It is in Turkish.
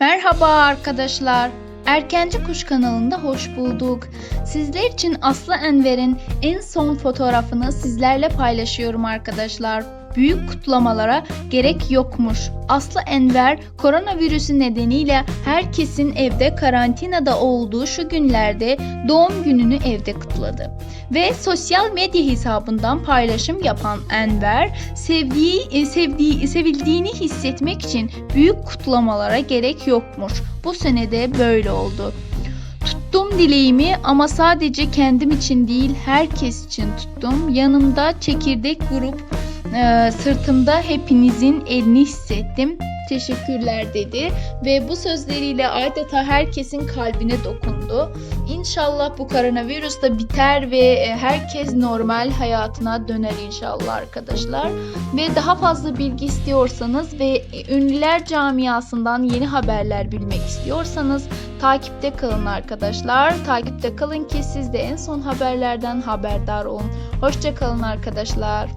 Merhaba arkadaşlar. Erkenci Kuş kanalında hoş bulduk. Sizler için Aslı Enver'in en son fotoğrafını sizlerle paylaşıyorum arkadaşlar. Büyük kutlamalara gerek yokmuş. Aslı Enver koronavirüsü nedeniyle herkesin evde karantinada olduğu şu günlerde doğum gününü evde kutladı. Ve sosyal medya hesabından paylaşım yapan Enver sevdiği, e, sevdiği, sevildiğini hissetmek için büyük kutlamalara gerek yokmuş. Bu senede böyle oldu. Tuttum dileğimi ama sadece kendim için değil herkes için tuttum. Yanımda çekirdek grup e, sırtımda hepinizin elini hissettim. Teşekkürler dedi ve bu sözleriyle adeta herkesin kalbine dokundu. İnşallah bu koronavirüs de biter ve e, herkes normal hayatına döner inşallah arkadaşlar. Ve daha fazla bilgi istiyorsanız ve e, ünlüler camiasından yeni haberler bilmek istiyorsanız takipte kalın arkadaşlar. Takipte kalın ki siz de en son haberlerden haberdar olun. Hoşça kalın arkadaşlar.